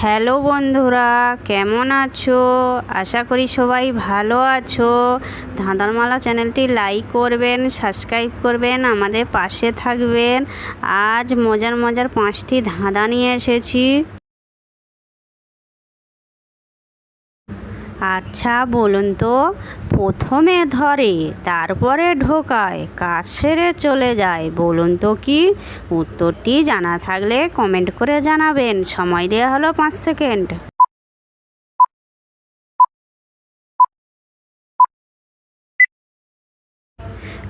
Hello বন্ধুরা, কেমন আছো? আশা করি সবাই ভালো আছো। ধাঁধারমালা চ্যানেলটি লাইক করবেন, সাবস্ক্রাইব করবেন, আমাদের পাশে থাকবেন। আজ মজার মজার পাঁচটি ধাঁধা নিয়ে এসেছি। আচ্ছা বলুন তো, প্রথমে ধরে, তারপরে ঢোকায়, কাজ সেরে চলে যায়, বলুন তো কি? উত্তরটি জানা থাকলে কমেন্ট করে জানাবেন, সময় দেওয়া হলো পাঁচ সেকেন্ড।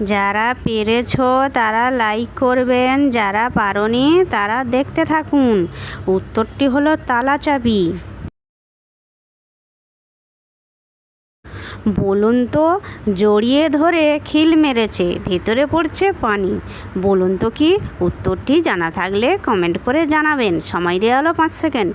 যারা পেরেছ, তারা লাইক করবেন, যারা পারোনি, তারা দেখতে থাকুন। উত্তরটি হলো তালা চাবি বলুন তো, জড়িয়ে ধরে খিল মেরেছে, ভেতরে পড়ছে পানি। বলুন তো কি, উত্তরটি জানা থাকলে কমেন্ট করে জানাবেন। সময় দেওয়া হলো পাঁচ সেকেন্ড।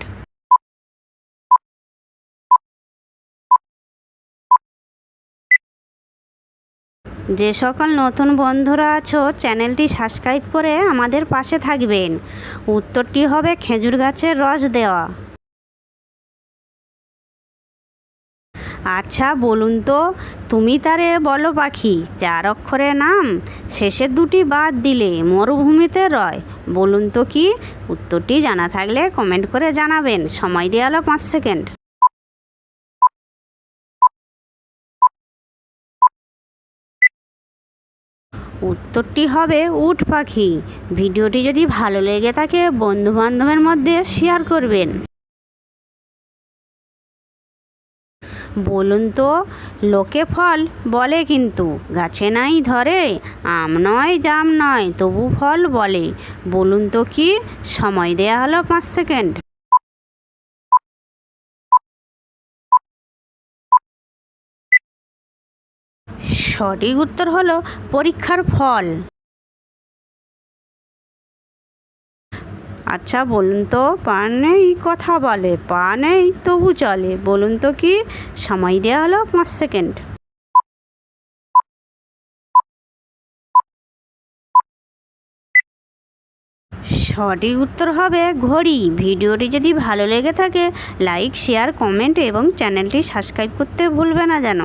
যে সকল নতুন বন্ধুরা আছো, চ্যানেলটি সাবস্ক্রাইব করে আমাদের পাশে থাকবেন। উত্তরটি হবে খেজুর গাছের রস দেওয়া। আচ্ছা বলুন তো, তুমি তারে বলো পাখি, চার অক্ষরের নাম, শেষের দুটি বাদ দিলে মরুভূমিতে রয়। বলুন তো কি? উত্তরটি জানা থাকলে কমেন্ট করে জানাবেন। সময় দেওয়া হলো পাঁচ সেকেন্ড। উত্তরটি হবে উট পাখি। ভিডিওটি যদি ভালো লেগে থাকে বন্ধু বান্ধবের মধ্যে শেয়ার করবেন। বলুন তো, লোকে ফল বলে কিন্তু, গাছে নাই ধরে, আম নয়, জাম নয়, তবু ফল বলে। বলুন তো কি, সময় দেয়া হলো পাঁচ সেকেন্ড। সঠিক উত্তর হলো পরীক্ষার ফল। আচ্ছা বলুন তো পা নেই কথা বলে পা নেই তবু চলে। বলুন তো কি, সময় দেওয়া হলো পাঁচ সেকেন্ড। সঠিক উত্তর হবে ঘড়ি। ভিডিওটি যদি ভালো লেগে থাকে, লাইক, শেয়ার, কমেন্ট এবং চ্যানেলটি সাবস্ক্রাইব করতে ভুলবে না যেন।